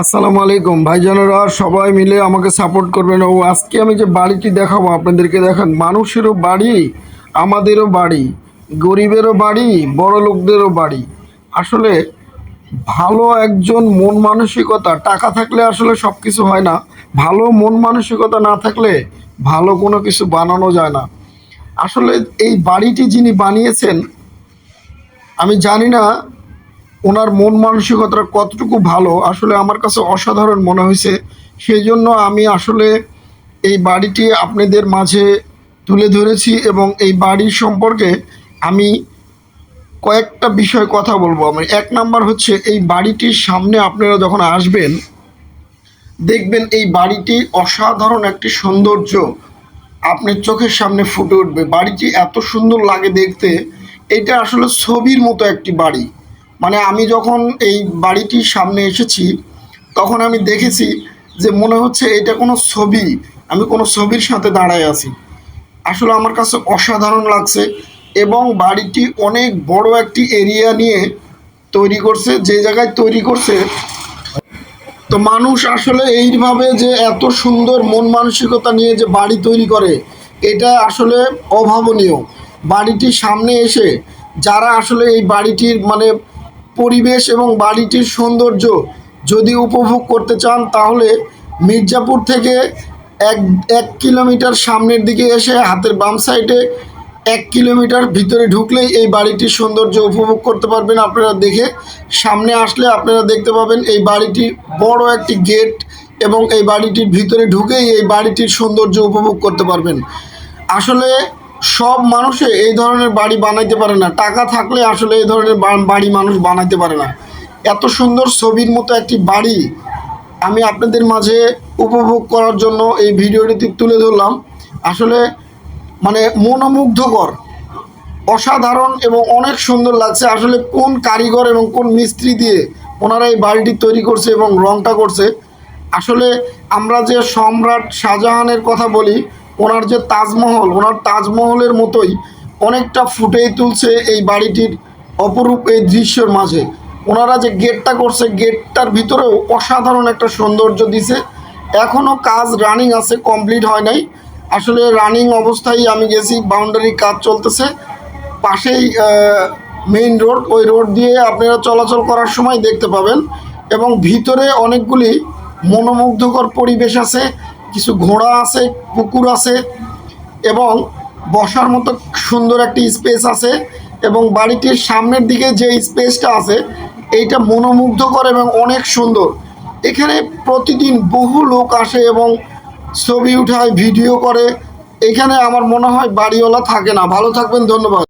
আসসালামু আলাইকুম। ভাইজানেরা, সবাই মিলে আমাকে সাপোর্ট করবেন। ও, আজকে আমি যে বাড়িটি দেখাবো, আপনাদেরকে দেখান, মানুষেরও বাড়ি, আমাদেরও বাড়ি, গরিবেরও বাড়ি, বড় লোকদেরও বাড়ি। আসলে ভালো একজন মন মানসিকতা, টাকা থাকলে আসলে সব কিছু হয় না। ভালো মন মানসিকতা না থাকলে ভালো কোনো কিছু বানানো যায় না। আসলে এই বাড়িটি যিনি বানিয়েছেন, আমি জানি না ওনার মন মানসিকতাটা কতটুকু ভালো, আসলে আমার কাছে অসাধারণ মনে হয়েছে। সেই জন্য আমি আসলে এই বাড়িটি আপনাদের মাঝে তুলে ধরেছি এবং এই বাড়ির সম্পর্কে আমি কয়েকটা বিষয় কথা বলব আমি। এক নাম্বার হচ্ছে, এই বাড়িটির সামনে আপনারা যখন আসবেন, দেখবেন এই বাড়িটি অসাধারণ একটি সৌন্দর্য আপনার চোখের সামনে ফুটে উঠবে। বাড়িটি এত সুন্দর লাগে দেখতে, এটা আসলে ছবির মতো একটি বাড়ি। মানে আমি যখন এই বাড়িটির সামনে এসেছি, তখন আমি দেখেছি যে মনে হচ্ছে এটা কোনো ছবি, আমি কোনো ছবির সাথে দাঁড়ায় আছি। আসলে আমার কাছে অসাধারণ লাগছে এবং বাড়িটি অনেক বড় একটি এরিয়া নিয়ে তৈরি করছে, যে জায়গায় তৈরি করছে। তো মানুষ আসলে এইভাবে যে এত সুন্দর মন মানসিকতা নিয়ে যে বাড়ি তৈরি করে, এটা আসলে অভাবনীয়। বাড়িটির সামনে এসে যারা আসলে এই বাড়িটির মানে পরিবেশ এবং বাড়িটির সৌন্দর্য যদি উপভোগ করতে চান, তাহলে মির্জাপুর থেকে এক এক কিলোমিটার সামনের দিকে এসে হাতের বাম সাইডে এক কিলোমিটার ভিতরে ঢুকলেই এই বাড়িটির সৌন্দর্য উপভোগ করতে পারবেন আপনারা দেখে। সামনে আসলে আপনারা দেখতে পাবেন এই বাড়িটি বড় একটি গেট এবং এই বাড়িটির ভিতরে ঢুকেই এই বাড়িটির সৌন্দর্য উপভোগ করতে পারবেন। আসলে সব মানুষে এই ধরনের বাড়ি বানাইতে পারে না। টাকা থাকলে আসলে এই ধরনের বাড়ি মানুষ বানাইতে পারে না। এত সুন্দর ছবির মতো একটি বাড়ি আমি আপনাদের মাঝে উপভোগ করার জন্য এই ভিডিওটি তুলে ধরলাম। আসলে মানে মনোমুগ্ধকর, অসাধারণ এবং অনেক সুন্দর লাগছে। আসলে কোন কারিগর এবং কোন মিস্ত্রি দিয়ে ওনারা এই বাড়িটি তৈরি করছে এবং রংটা করছে। আসলে আমরা যে সম্রাট শাহজাহানের কথা বলি ওনার যে তাজমহল, ওনার তাজমহলের মতোই অনেকটা ফুটেই তুলছে এই বাড়িটির অপরূপ এই দৃশ্যের মাঝে। ওনারা যে গেটটা করছে, গেটটার ভিতরেও অসাধারণ একটা সৌন্দর্য দিছে। এখনও কাজ রানিং আছে, কমপ্লিট হয় নাই। আসলে রানিং অবস্থায় আমি গেছি, বাউন্ডারি কাজ চলতেছে। পাশেই মেইন রোড, ওই রোড দিয়ে আপনারা চলাচল করার সময় দেখতে পাবেন। এবং ভিতরে অনেকগুলি মনোমুগ্ধকর পরিবেশ আছে। কিছু ঘোড়া আছে, পুকুর আছে এবং বসার মতো সুন্দর একটি স্পেস আছে এবং বাড়িটির সামনের দিকে যে স্পেসটা আছে, এইটা মনোমুগ্ধকর এবং অনেক সুন্দর। এখানে প্রতিদিন বহু লোক আসে এবং ছবি উঠায়, ভিডিও করে। এখানে আমার মনে হয় বাড়িওয়ালা থাকে না। ভালো থাকবেন, ধন্যবাদ।